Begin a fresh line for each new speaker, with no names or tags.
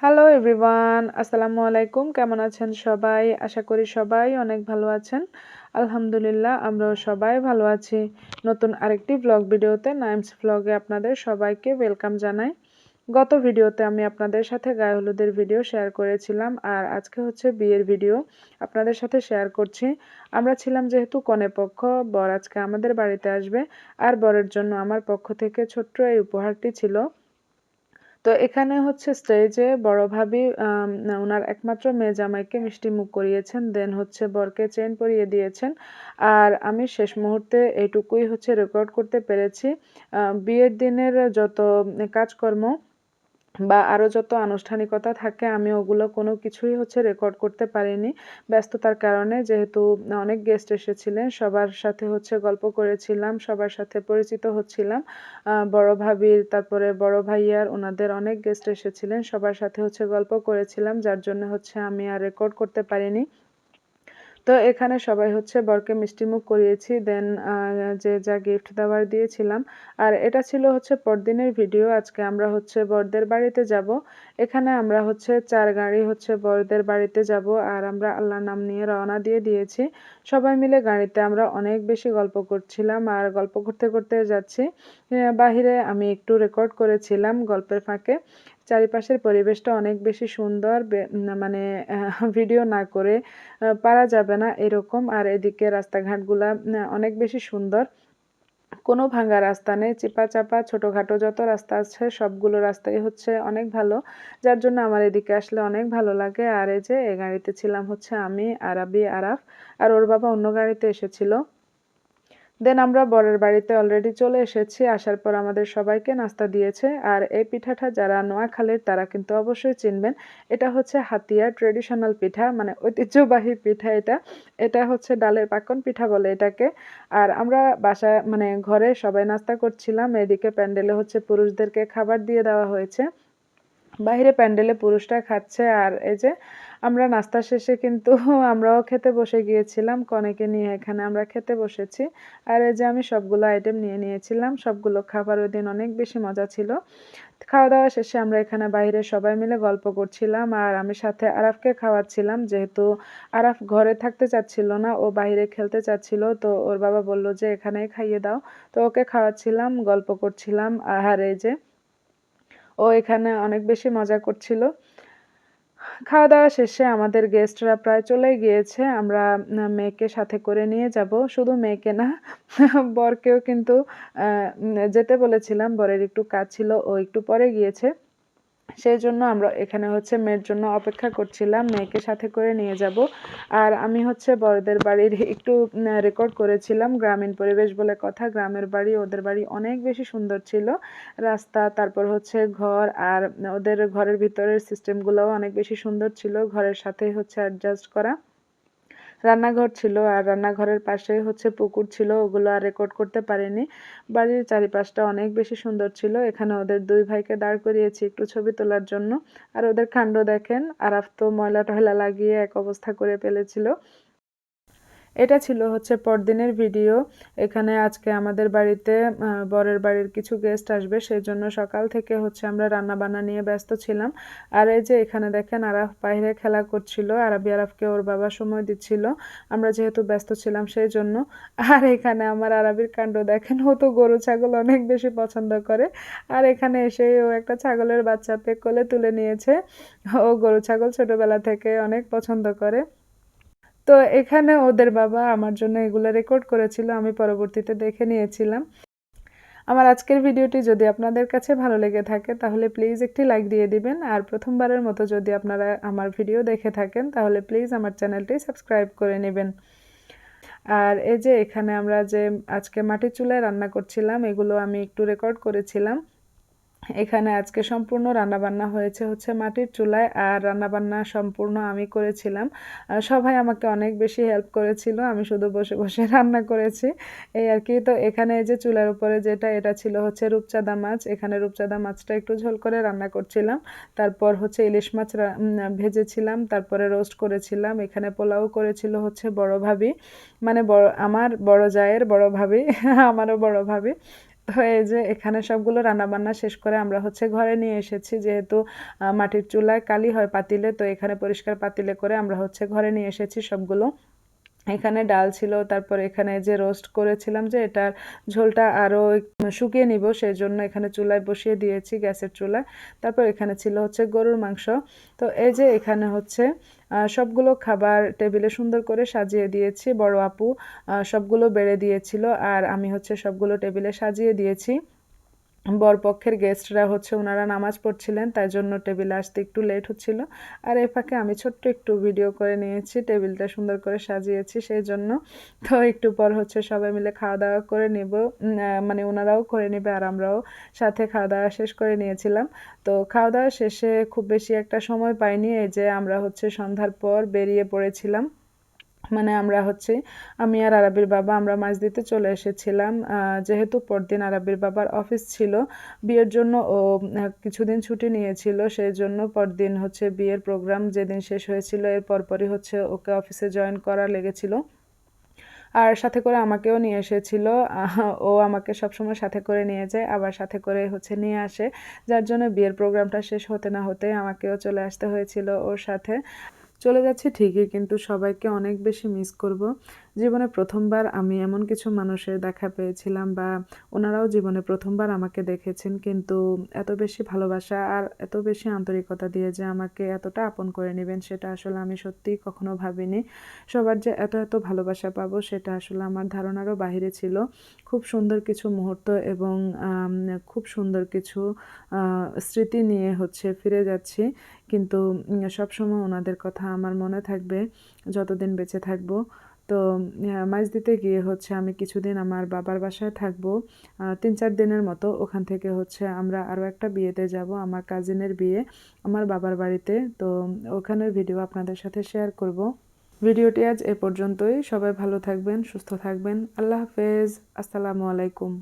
Hello everyone আসসালামু আলাইকুম কেমন আছেন সবাই আশা করি সবাই অনেক ভালো আছেন আলহামদুলিল্লাহ আমরাও সবাই ভালো আছি নতুন আরেকটি ব্লগ ভিডিওতে নাইমস ব্লগে আপনাদের সবাইকে ওয়েলকাম জানাই গত ভিডিওতে আমি আপনাদের সাথে গায়ে হলুদের ভিডিও শেয়ার করেছিলাম আর আজকে হচ্ছে বিয়ের ভিডিও আপনাদের সাথে শেয়ার করছি আমরা ছিলাম যেহেতু কনে পক্ষ বর আজকে আমাদের বাড়িতে আসবে আর বরের জন্য আমার পক্ষ থেকে ছোট্ট এই উপহারটি ছিল তো এখানে হচ্ছে স্টেজে বড় ভাবি ওনার একমাত্র মেয়ে জামাইকে মিষ্টি মুখ করিয়েছেন দেন হচ্ছে বরকে চেন পরিয়ে দিয়েছেন। আর আমি শেষ মুহূর্তে এইটুকুই হচ্ছে রেকর্ড করতে পেরেছি। বিয়ের দিনের যত কাজকর্ম বা আরও যত আনুষ্ঠানিকতা থাকে, আমি ওগুলো কোনো কিছুই হচ্ছে রেকর্ড করতে পারিনি। ব্যস্ততার কারণে যেহেতু অনেক গেস্ট এসেছিলেন, সবার সাথে হচ্ছে গল্প করেছিলাম, সবার সাথে পরিচিত হচ্ছিলাম। বড় ভাবির, তারপরে বড় ভাইয়ার ওনাদের অনেক গেস্ট এসেছিলেন, সবার সাথে হচ্ছে গল্প করেছিলাম, যার জন্য হচ্ছে আমি আর রেকর্ড করতে পারিনি। তো এখানে সবাই হচ্ছে বরকে মিষ্টিমুখ করিয়েছি দেন যে যা গিফট দেওয়ার দিয়েছিলাম। আর এটা ছিল হচ্ছে পরদিনের ভিডিও আজকে আমরা হচ্ছে বরদের বাড়িতে যাব। এখানে আমরা হচ্ছে চার গাড়ি হচ্ছে বরদের বাড়িতে যাব, আর আমরা আল্লাহর নাম নিয়ে রওনা দিয়ে দিয়েছি। সবাই মিলে গাড়িতে আমরা অনেক বেশি গল্প করছিলাম, আর গল্প করতে করতে যাচ্ছি। বাহিরে আমি একটু রেকর্ড করেছিলাম গল্পের ফাঁকে। চারিপাশের পরিবেশটা অনেক বেশি সুন্দর মানে ভিডিও না করে পারা যাবে না এরকম। আর এদিকে রাস্তাঘাটগুলা অনেক বেশি সুন্দর। কোনো ভাঙ্গা রাস্তা নেই চিপা চাপা ছোটোখাটো যত রাস্তা আছে, সবগুলো রাস্তাই হচ্ছে অনেক ভালো। যার জন্য আমার এদিকে আসলে অনেক ভালো লাগে। আর এই যে, এ গাড়িতে ছিলাম হচ্ছে আমি, আরাবি আরাফ। আর ওর বাবা অন্য গাড়িতে এসেছিল। দেন আমরা বরের বাড়িতে অলরেডি চলে এসেছি, আসার পর আমাদের সবাইকে নাস্তা দিয়েছে। আর এই পিঠাটা যারা নোয়াখালীর, তারা কিন্তু অবশ্যই চিনবেন। এটা হচ্ছে হাতিয়ার ট্রেডিশনাল পিঠা মানে ঐতিহ্যবাহী পিঠা এটা। এটা হচ্ছে ডালের পাকন পিঠা বলে এটাকে। আর আমরা বাসায় মানে ঘরে সবাই নাস্তা করছিলাম। এদিকে প্যান্ডেলে হচ্ছে পুরুষদেরকে খাবার দিয়ে দেওয়া হয়েছে। বাইরে প্যান্ডেলে পুরুষরা খাচ্ছে আর এই যে আমরা নাস্তা শেষে কিন্তু আমরাও খেতে বসে গিয়েছিলাম কনেকে নিয়ে এখানে আমরা খেতে বসেছি। আর এই যে আমি সবগুলো আইটেম নিয়ে নিয়েছিলাম, সবগুলো খাবার ওই দিন অনেক বেশি মজা ছিল। খাওয়া দাওয়া শেষে আমরা এখানে বাইরে সবাই মিলে গল্প করছিলাম আর আমি সাথে আরাফকে খাওয়াচ্ছিলাম। যেহেতু আরাফ ঘরে থাকতে চাচ্ছিল না, ও বাইরে খেলতে চাচ্ছিল, তো ওর বাবা বলল যে, এখানেই খাইয়ে দাও। তো ওকে খাওয়াচ্ছিলাম, গল্প করছিলাম। আর এই যে ও এখানে অনেক বেশি মজা করছিল। খাওয়া দাওয়া শেষে আমাদের গেস্টরা প্রায় চলে গিয়েছে। আমরা মেয়েকে সাথে করে নিয়ে যাব। শুধু মেয়েকে না, বরকেও কিন্তু যেতে বলেছিলাম। বরের একটু কাজ ছিল, ও একটু পরে গিয়েছে। সেই জন্য আমরা এখানে হচ্ছে মেয়ের জন্য অপেক্ষা করছিলাম, মেয়েকে সাথে করে নিয়ে যাব। আর আমি হচ্ছে বড়দের বাড়ির একটু রেকর্ড করেছিলাম, গ্রামীণ পরিবেশ বলে কথা। গ্রামের বাড়ি ওদের বাড়ি অনেক বেশি সুন্দর ছিল। রাস্তা, তারপর হচ্ছে ঘর, আর ওদের ঘরের ভিতরের সিস্টেমগুলোও অনেক বেশি সুন্দর ছিল। ঘরের সাথে হচ্ছে অ্যাডজাস্ট করা। রান্নাঘর ছিল আর রান্নাঘরের পাশে হচ্ছে পুকুর ছিল, ওগুলো আর রেকর্ড করতে পারিনি। বাড়ির চারিপাশটা অনেক বেশি সুন্দর ছিল। এখানে ওদের দুই ভাইকে দাঁড় করিয়েছি একটু ছবি তোলার জন্য। আর ওদের কাণ্ড দেখেন, আরাফ তো ময়লা টয়লা লাগিয়ে এক অবস্থা করে ফেলেছিল। এটা ছিল হচ্ছে পরদিনের ভিডিও। এখানে আজকে আমাদের বাড়িতে বরের বাড়ির কিছু গেস্ট আসবে সেই জন্য সকাল থেকে হচ্ছে আমরা রান্না বান্না নিয়ে ব্যস্ত ছিলাম। আর এই যে এখানে দেখেন আরাফ বাইরে খেলা করছিল, আরবি আরাফকে ওর বাবা সময় দিচ্ছিল, আমরা যেহেতু ব্যস্ত ছিলাম সেই জন্য আর এখানে আমার আরবির কাণ্ড দেখেন, ও তো গরু ছাগল অনেক বেশি পছন্দ করে। আর এখানে এসে ও একটা ছাগলের বাচ্চা পেক কোলে তুলে নিয়েছে। ও গরু ছাগল ছোটোবেলা থেকে অনেক পছন্দ করে। তো এখানে ওদের বাবা আমার জন্য এগুলো রেকর্ড করেছিল, আমি পরবর্তীতে দেখে নিয়েছিলাম। আমার আজকের ভিডিওটি যদি আপনাদের কাছে ভালো লেগে থাকে, তাহলে প্লিজ একটি লাইক দিয়ে দিবেন। আর প্রথমবারের মতো যদি আপনারা আমার ভিডিও দেখে থাকেন, তাহলে প্লিজ আমার চ্যানেলটি সাবস্ক্রাইব করে নেবেন। আর এই যে এখানে আমরা যে আজকে মাটির চুলায় রান্না করছিলাম, এগুলো আমি একটু রেকর্ড করেছিলাম। এখানে আজকে সম্পূর্ণ রান্নাবান্না হয়েছে হচ্ছে মাটির চুলায়, আর রান্নাবান্না সম্পূর্ণ আমি করেছিলাম। সবাই আমাকে অনেক বেশি হেল্প করেছিল, আমি শুধু বসে বসে রান্না করেছি। এই আর কি, তো এখানে এই যে চুলার উপরে যেটা, এটা ছিল হচ্ছে রূপচাঁদা মাছ। এখানে রূপচাঁদা মাছটা একটু ঝোল করে রান্না করছিলাম। তারপর হচ্ছে ইলিশ মাছ ভেজেছিলাম, তারপরে রোস্ট করেছিলাম। এখানে পোলাও করেছিল হচ্ছে বড় ভাবি মানে বড়, আমার বড় জায়ের বড় ভাবি, আমারও বড় ভাবি। এই যে এখানে সবগুলো রান্নাবান্না শেষ করে আমরা হচ্ছে ঘরে নিয়ে এসেছি, যেহেতু মাটির চুলায় কালি হয় পাতিলে, তো এখানে পরিষ্কার পাতিলে করে আমরা হচ্ছে ঘরে নিয়ে এসেছি সবগুলো। এখানে ডাল ছিল, তারপর এখানে যে রোস্ট করেছিলাম যে এটার ঝোলটা আরও শুকিয়ে নিব সেই জন্য এখানে চুলায় বসিয়ে দিয়েছি গ্যাসের চুলায় তারপর এখানে ছিল হচ্ছে গরুর মাংস। তো এই যে এখানে হচ্ছে সবগুলো খাবার টেবিলে সুন্দর করে সাজিয়ে দিয়েছি। বড় আপু সবগুলো বেড়ে দিয়েছিল আর আমি হচ্ছে সবগুলো টেবিলে সাজিয়ে দিয়েছি। বরপক্ষের গেস্টরা হচ্ছে ওনারা নামাজ পড়ছিলেন, তাই জন্য টেবিলে আসতে একটু লেট হচ্ছিল। আর এ ফাঁকে আমি ছোট্ট একটু ভিডিও করে নিয়েছি টেবিলটা সুন্দর করে সাজিয়েছি, সেই জন্য তো একটু পর হচ্ছে সবাই মিলে খাওয়া দাওয়া করে নেব মানে ওনারাও করে নেবে আর আমরাও সাথে খাওয়া দাওয়া শেষ করে নিয়েছিলাম। তো খাওয়া দাওয়া শেষে খুব বেশি একটা সময় পাইনি, এই যে আমরা হচ্ছে সন্ধ্যার পর বেরিয়ে পড়েছিলাম। মানে আমরা হচ্ছে, আমি আর আরাবির বাবা আমরা মাছ দিতে চলে এসেছিলাম যেহেতু পরদিন আরাবির বাবার অফিস ছিল, বিয়ের জন্য ও কিছুদিন ছুটি নিয়েছিল সেই জন্য পরদিন হচ্ছে বিয়ের প্রোগ্রাম যেদিন শেষ হয়েছিল, এর পরপরই হচ্ছে ওকে অফিসে জয়েন করা লেগেছিল। আর সাথে করে আমাকেও নিয়ে এসেছিল ও আমাকে সবসময় সাথে করে নিয়ে যায়, আবার সাথে করে হচ্ছে নিয়ে আসে, যার জন্য বিয়ের প্রোগ্রামটা শেষ হতে না হতে আমাকেও চলে আসতে হয়েছিল ওর সাথে। চলে যাচ্ছে ঠিকই কিন্তু সবাইকে অনেক বেশি মিস করব। জীবনে প্রথমবার আমি এমন কিছু মানুষের দেখা পেয়েছিলাম বা ওনারাও জীবনে প্রথমবার আমাকে দেখেছেন, কিন্তু এত বেশি ভালোবাসা আর এত বেশি আন্তরিকতা দিয়ে যে আমাকে এতটা আপন করে নেবেন সেটা আসলে আমি সত্যিই কখনো ভাবিনি। সবার যে এত এত ভালোবাসা পাবো সেটা আসলে আমার ধারণারও বাইরে ছিল। খুব সুন্দর কিছু মুহূর্ত এবং খুব সুন্দর কিছু স্মৃতি নিয়ে হচ্ছে ফিরে যাচ্ছি, কিন্তু সবসময় ওনাদের কথা আমার মনে থাকবে, যতদিন বেঁচে থাকব। তো মাছ দিতে গিয়ে হচ্ছে আমি কিছুদিন আমার বাবার বাসায় থাকব তিন চার দিনের মতো। ওখান থেকে হচ্ছে আমরা আরও একটা বিয়েতে যাব, আমার কাজিনের বিয়ে, আমার বাবার বাড়িতে। তো, ওখানের ভিডিও আপনাদের সাথে শেয়ার করব। ভিডিওটি আজ এ পর্যন্তই। সবাই ভালো থাকবেন, সুস্থ থাকবেন। আল্লাহ হাফেজ। আসসালামু আলাইকুম।